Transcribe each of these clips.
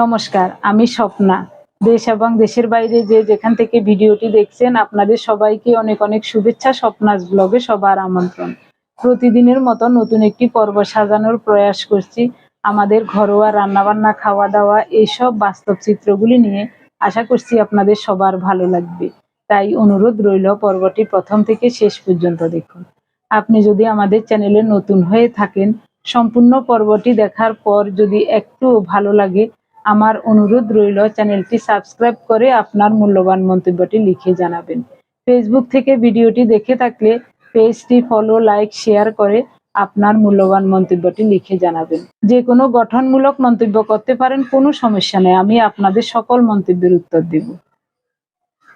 নমস্কার, আমি স্বপ্না। দেশ এবং দেশের বাইরে যে যেখান থেকে ভিডিওটি দেখছেন, আপনাদের সবাইকে অনেক অনেক শুভেচ্ছা, স্বপ্নাস ব্লগে সবার আমন্ত্রণ। প্রতিদিনের মতো নতুন একটি পর্ব সাজানোর প্রয়াস করছি। আমাদের ঘরোয়া রান্নাবান্না খাওয়া দাওয়া এইসব বাস্তব চিত্রগুলি নিয়ে আশা করছি আপনাদের সবার ভালো লাগবে। তাই অনুরোধ রইল পর্বটি প্রথম থেকে শেষ পর্যন্ত দেখুন। আপনি যদি আমাদের চ্যানেলে নতুন হয়ে থাকেন, সম্পূর্ণ পর্বটি দেখার পর যদি একটু ভালো লাগে আমার অনুরোধ রইল চ্যানেলটি সাবস্ক্রাইব করে আপনার মূল্যবান মন্তব্যটি লিখে জানাবেন। ফেসবুক থেকে ভিডিওটি দেখে থাকলে পেজটি ফলো লাইক শেয়ার করে আপনার মূল্যবান মন্তব্যটি লিখে জানাবেন। যে কোনো গঠনমূলক মন্তব্য করতে পারেন, কোনো সমস্যা নেই। আমি আপনাদের সকল মন্তব্যের উত্তর দেব।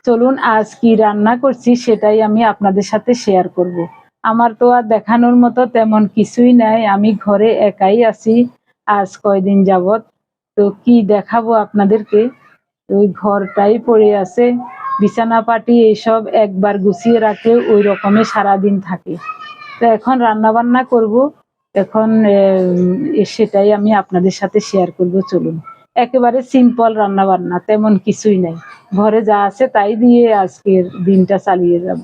চলুন, আজ কি রান্না করছি সেটাই আমি আপনাদের সাথে শেয়ার করব। আমার তো আর দেখানোর মতো তেমন কিছুই নাই। আমি ঘরে একাই আছি। আজ কয়দিন যাবত তো কি দেখাবো আপনাদেরকে? ওই ঘরটাই পড়ে আছে। বিছানা পাটি এইসব একবার গুছিয়ে রাখে ওই রকমে সারাদিন থাকে। তো এখন রান্না বান্না করব। এখন সেটাই আমি আপনাদের সাথে শেয়ার করব, চলুন। একেবারে সিম্পল রান্না বান্না তেমন কিছুই নাই। ঘরে যা আছে তাই দিয়ে আজকের দিনটা চালিয়ে যাব।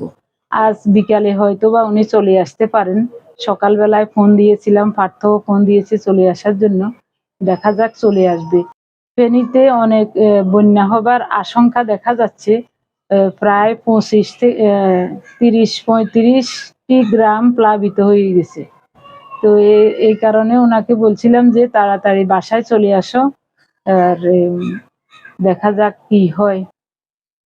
আজ বিকালে হয়তো বা উনি চলে আসতে পারেন। সকালবেলায় ফোন দিয়েছিলাম, পার্থও ফোন দিয়েছে চলে আসার জন্য। দেখা যাক চলে আসবে। ফেনীতে অনেক বন্যা হবার আশঙ্কা দেখা যাচ্ছে। প্রায় পঁচিশ থেকে তিরিশ, পঁয়ত্রিশটি গ্রাম প্লাবিত হয়ে গেছে। তো এই কারণে ওনাকে বলছিলাম যে তাড়াতাড়ি বাসায় চলে আসো। আর দেখা যাক কি হয়।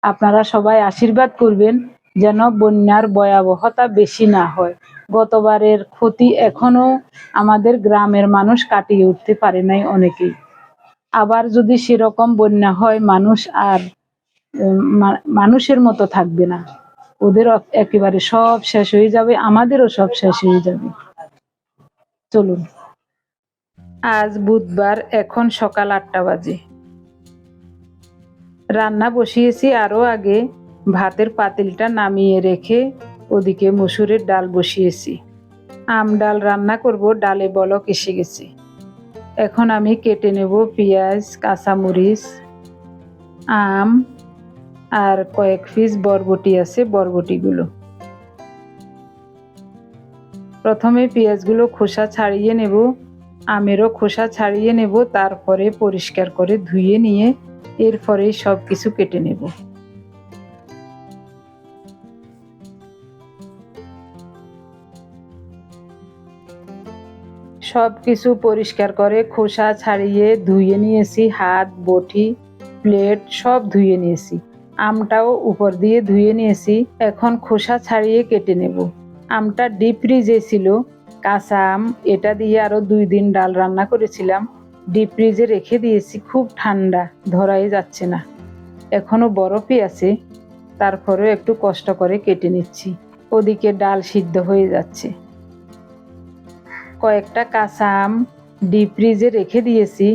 আপনারা সবাই আশীর্বাদ করবেন যেন বন্যার ভয়াবহতা বেশি না হয়। গতবারের ক্ষতি এখনও আমাদের গ্রামের মানুষ কাটিয়ে উঠতে পারে নাই অনেকেই। আবার যদি সেরকম বন্যা হয়, মানুষ আর মানুষের মতো থাকবে না। ওদের একেবারে সব শেষ হয়ে যাবে, আমাদেরও সব শেষ হয়ে যাবে। চলুন। আজ বুধবার, এখন সকাল আটটা বাজে। রান্না বসিয়েছি আরও আগে ভাতের পাতিলটা নামিয়ে রেখে ওদিকে মসুরের ডাল বসিয়েছি। আম ডাল রান্না করব, ডালে বলক এসে গেছে। এখন আমি কেটে নেব পেঁয়াজ, কাঁচামরিচ, আম আর কয়েক পিস বরবটি আছে বরবটিগুলো। প্রথমে পেঁয়াজগুলো খোসা ছাড়িয়ে নেব। আমেরও খোসা ছাড়িয়ে নেব, তারপরে পরিষ্কার করে ধুয়ে নিয়ে এরপরে সব কিছু কেটে নেব। সব কিছু পরিষ্কার করে খোসা ছাড়িয়ে ধুয়ে নিয়েছি, হাত, বটি, প্লেট সব ধুয়ে নিয়েছি। আমটাও উপর দিয়ে ধুয়ে নিয়েছি, এখন খোসা ছাড়িয়ে কেটে নেব। আমটা ডিপ ফ্রিজে ছিল, কাঁচা আম, এটা দিয়ে আরও দুই দিন ডাল রান্না করেছিলাম। ডিপ ফ্রিজে রেখে দিয়েছি, খুব ঠান্ডা, ধরাই যাচ্ছে না। এখনও বরফই আছে, তারপরেও একটু কষ্ট করে কেটে নিচ্ছি। ওদিকে ডাল সিদ্ধ হয়ে যাচ্ছে। কয়েকটা কাঁচা আম ডিপ ফ্রিজে রেখে দিয়েছি।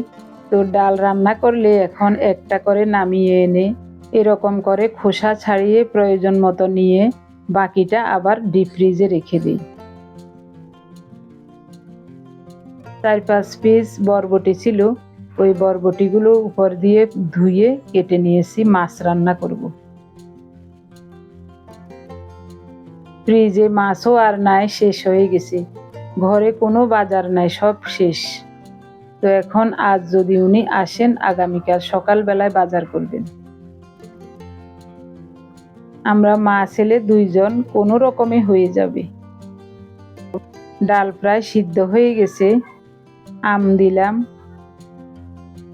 তো ডাল রান্না করলে এখন একটা করে নামিয়ে এনে এরকম করে খোসা ছাড়িয়ে প্রয়োজন মতো নিয়ে বাকিটা আবার ডিপ ফ্রিজে রেখে দিই। চার পাঁচ পিস বরবটি ছিল। ওই বরবটিগুলো উপর দিয়ে ধুয়ে কেটে নিয়েছি, মাছ রান্না করব। ফ্রিজে মাছও আর নাই, শেষ হয়ে গেছে। ঘরে কোনো বাজার নাই, সব শেষ। তো এখন আজ যদি উনি আসেন, আগামীকাল সকালবেলায় বাজার করবেন। আমরা মা ছেলে দুইজন কোনো রকমে হয়ে যাবে। ডাল প্রায় সিদ্ধ হয়ে গেছে। আম দিলাম।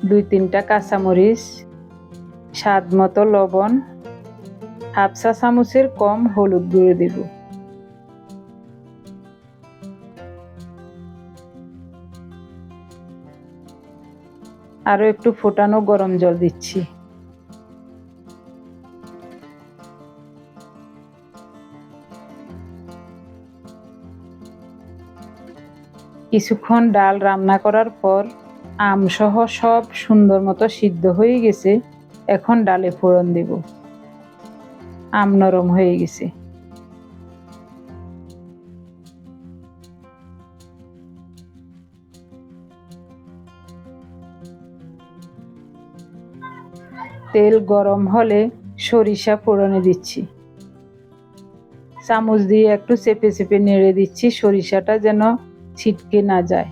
দুই তিনটা কাঁচামরিচ, স্বাদ মতো লবণ। হাফ চা চামচের কম হলুদ গুঁড়ো দেব। আরও একটু ফোটানো গরম জল দিচ্ছি। কিছুক্ষণ ডাল রান্না করার পর আম সহ সব সুন্দর মতো সিদ্ধ হয়ে গেছে, এখন ডালে ফোড়ন দেব। আম নরম হয়ে গেছে। তেল গরম হলে সরিষা ফোড়নে দিচ্ছি। চামচ দিয়ে একটু চেপে চেপে নেড়ে দিচ্ছি, সরিষাটা যেন ছিটকে না যায়।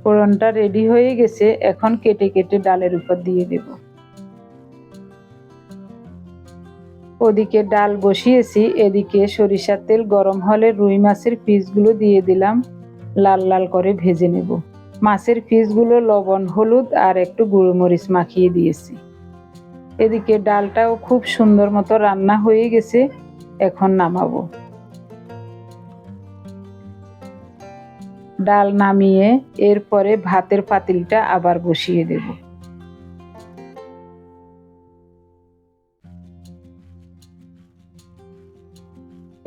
ফোড়নটা রেডি হয়ে গেছে, এখন কেটে কেটে ডালের উপর দিয়ে দেব। ওদিকে ডাল বসিয়েছি, এদিকে সরিষার তেল গরম হলে রুই মাছের পিসগুলো দিয়ে দিলাম, লাল লাল করে ভেজে নেব। মাছের পিসগুলো লবণ, হলুদ আর একটু গুঁড়ো মরিচ মাখিয়ে দিয়েছি। এদিকে ডালটাও খুব সুন্দর মতো রান্না হয়ে গেছে, এখন নামাবো। ডাল নামিয়ে এরপরে ভাতের পাতিলটা আবার বসিয়ে দেব।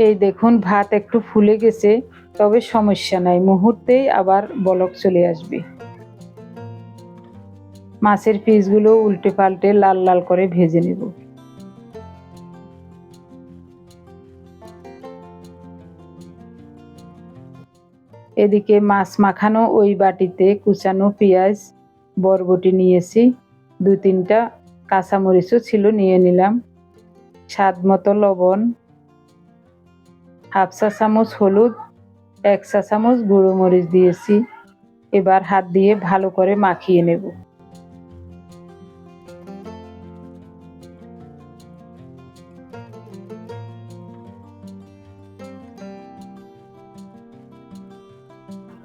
এই দেখুন, ভাত একটু ফুলে গেছে। তবে সমস্যা নাই, মুহূর্তেই আবার বলক চলে আসবে। মাছের পিসগুলো উল্টে পাল্টে লাল লাল করে ভেজে নেব। এদিকে মাছ মাখানো ওই বাটিতে কুচানো পেঁয়াজ, বরবটি নিয়েছি, দু তিনটা কাঁচামরিচও ছিল, নিয়ে নিলাম। স্বাদ মতো লবণ, হাফ চা চামচ হলুদ এক চা চামচ গুঁড়ো মরিচ দিয়েছি। এবার হাত দিয়ে ভালো করে মাখিয়ে নেব।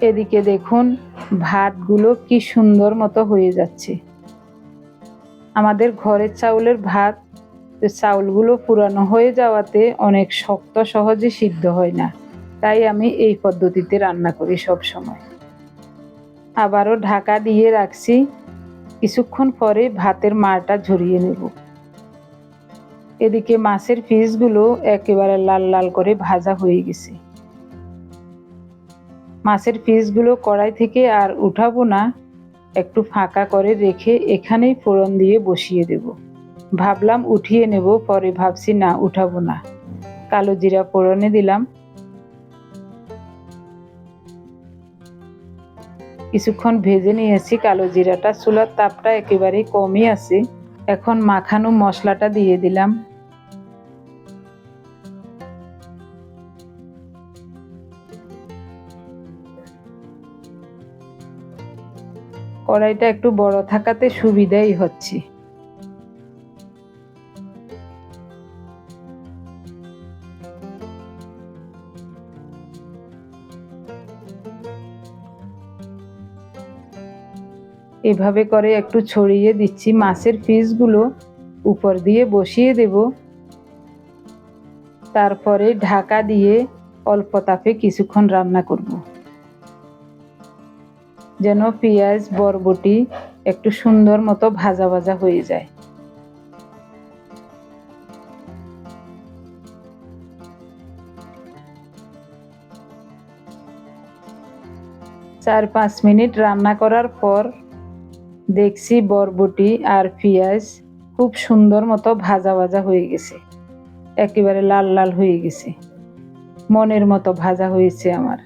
এদিকে দেখুন, ভাতগুলো কি সুন্দর মতো হয়ে যাচ্ছে। আমাদের ঘরের চাউলের ভাত চাউলগুলো পুরানো হয়ে যাওয়াতে অনেক শক্ত সহজে সিদ্ধ হয় না। তাই আমি এই পদ্ধতিতে রান্না করি সব সময়। আবারও ঢাকা দিয়ে রাখছি। কিছুক্ষণ পরে ভাতের মারটা ঝরিয়ে নেব। এদিকে মাছের পিসগুলো একেবারে লাল লাল করে ভাজা হয়ে গেছে। মাছের পিসগুলো কড়াই থেকে আর উঠাবো না, একটু ফাঁকা করে রেখে এখানেই ফোড়ন দিয়ে বসিয়ে দেব। ভাবলাম উঠিয়ে নেব, পরে ভাবছি না, উঠাবো না। কালো জিরা ফোড়নে দিলাম। কিছুক্ষণ ভেজে নিয়েছি কালো জিরাটা। চুলার তাপটা একেবারেই কমই আছে। এখন মাখানো মশলাটা দিয়ে দিলাম। কড়াইটা একটু বড় থাকাতে সুবিধাই হচ্ছে। এভাবে করে একটু ছড়িয়ে দিচ্ছি মাছের পিসগুলো উপর দিয়ে বসিয়ে দেব। তারপরে ঢাকা দিয়ে অল্প তাপে কিছুক্ষণ রান্না করব। যেন পেঁয়াজ, বরবটি একটু সুন্দর মতো ভাজা ভাজা হয়ে যায়। চার পাঁচ মিনিট রান্না করার পর দেখছি বরবটি আর পেঁয়াজ খুব সুন্দর মতো ভাজা ভাজা হয়ে গেছে। একেবারে লাল লাল হয়ে গেছে। মনের মতো ভাজা হয়েছে আমার।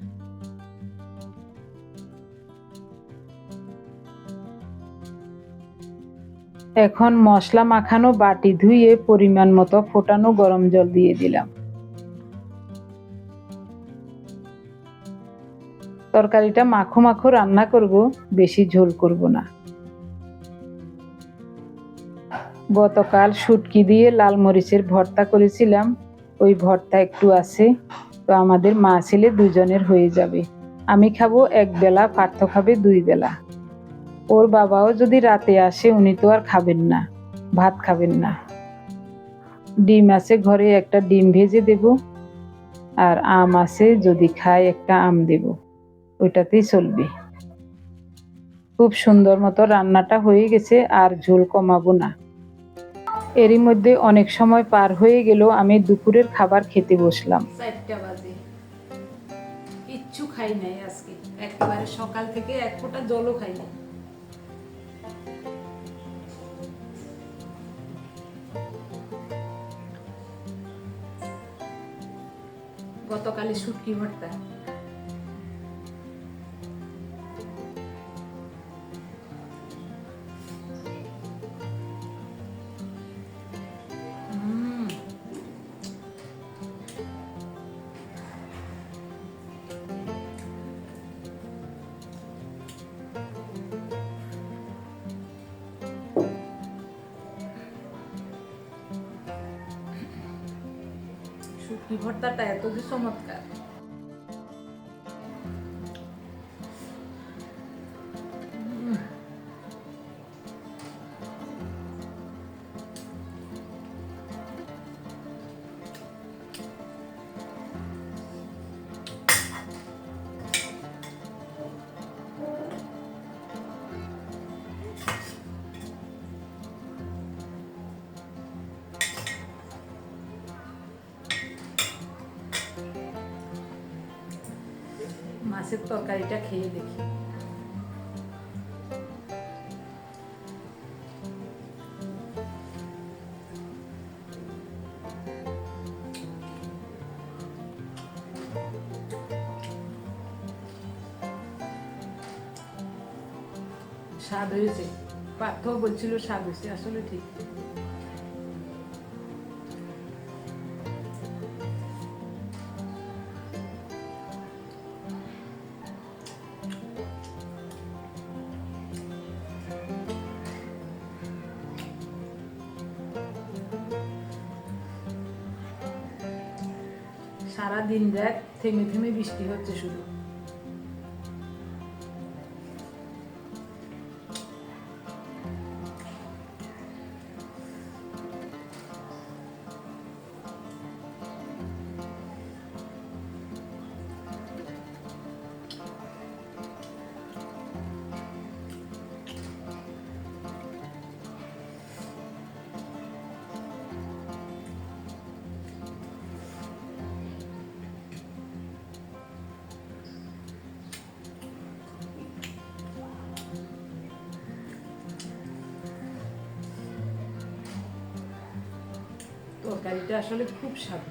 এখন মশলা মাখানো বাটি ধুয়ে পরিমাণ মতো ফোটানো গরম জল দিয়ে দিলাম। তরকারিটা মাখো মাখো রান্না করব, বেশি ঝোল করব না। গতকাল শুটকি দিয়ে লাল মরিচের ভর্তা করেছিলাম। ওই ভর্তা একটু আছে, তো আমাদের মা ছেলে দুজনের হয়ে যাবে। আমি খাব এক বেলা, পার্থ খাবে দুই বেলা। ওর বাবাও যদি রাতে আসে, উনি তো আর খাবেন না, ভাত খাবেন না। ডিম আছে ঘরে, একটা ডিম ভেজে দেব। আর আম আছে, যদি খায়, একটা আম দেব। ওইটাতেই চলবে। খুব সুন্দর মতো রান্নাটা হয়ে গেছে, আর ঝোল কমাবো না। এরই মধ্যে অনেক সময় পার হয়ে গেল, আমি দুপুরের খাবার খেতে বসলাম। কিচ্ছু খাই নাই আজকে। একেবারে সকাল থেকে এক ফোঁটা জলও খাই নাই। গতকালে শুটকি ভর্তা। ভর্তাটা এত যে চমৎকার। মাছের তরকারিটা খেয়ে দেখি। স্বাদ হয়েছে। পার্থ বলছিল স্বাদ হয়েছে আসলে ঠিক। সারা দিন রাত থেমে থেমে বৃষ্টি হচ্ছে শুধু। তরকারিটা আসলে খুব স্বাদ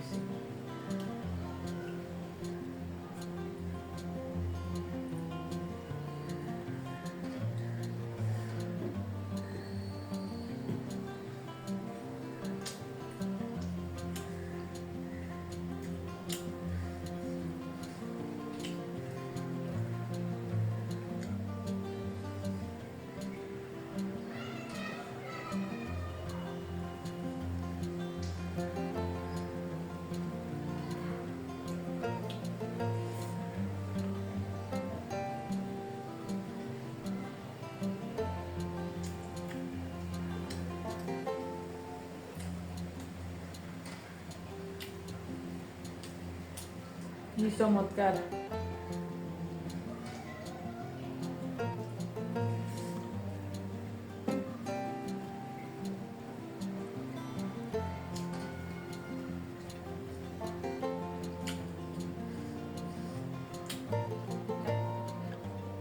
কি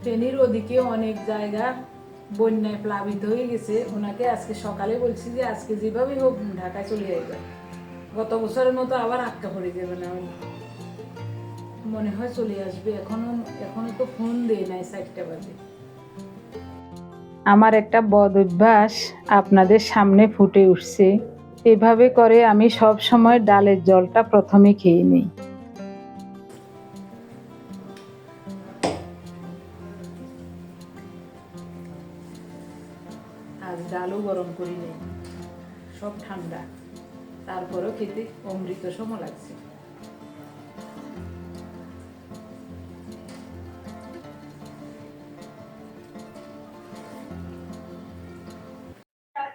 ফেনীর ওদিকে অনেক জায়গা, বন্যায় প্লাবিত হয়ে গেছে। ওনাকে আজকে সকালে বলছি যে, আজকে যেভাবে হোক ঢাকায় চলে যাবে গত বছরের মতো আবার আটকা পড়ে যাবে না। মনে হয় চলে আসবে। এখনও এখনও তো ফোন দেয় নাই চারটা বাজে। আমার একটা বদ অভ্যাস আপনাদের সামনে ফুটে উঠছে। এভাবে করে আমি সব সময় ডালের জলটা প্রথমে খেয়ে নিই। আজ ডালও গরম করি নেই। সব ঠান্ডা। তারপরেও খেতে অমৃত সম লাগছে।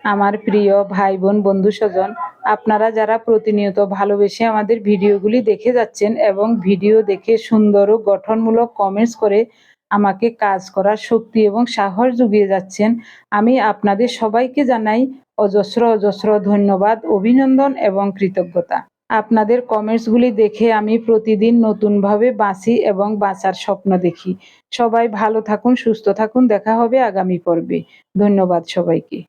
আমার প্রিয় ভাই বোন বন্ধু স্বজন আপনারা যারা প্রতিনিয়ত ভালোবেসে আমাদের ভিডিওগুলি দেখে যাচ্ছেন এবং ভিডিও দেখে সুন্দর ও গঠনমূলক কমেন্টস করে আমাকে কাজ করার শক্তি এবং সাহস জুগিয়ে যাচ্ছেন, আমি আপনাদের সবাইকে জানাই অজস্র অজস্র ধন্যবাদ, অভিনন্দন এবং কৃতজ্ঞতা। আপনাদের কমেন্টসগুলি দেখে আমি প্রতিদিন নতুনভাবে বাঁচি এবং বাঁচার স্বপ্ন দেখি। সবাই ভালো থাকুন, সুস্থ থাকুন, দেখা হবে আগামী পর্বে। ধন্যবাদ সবাইকে।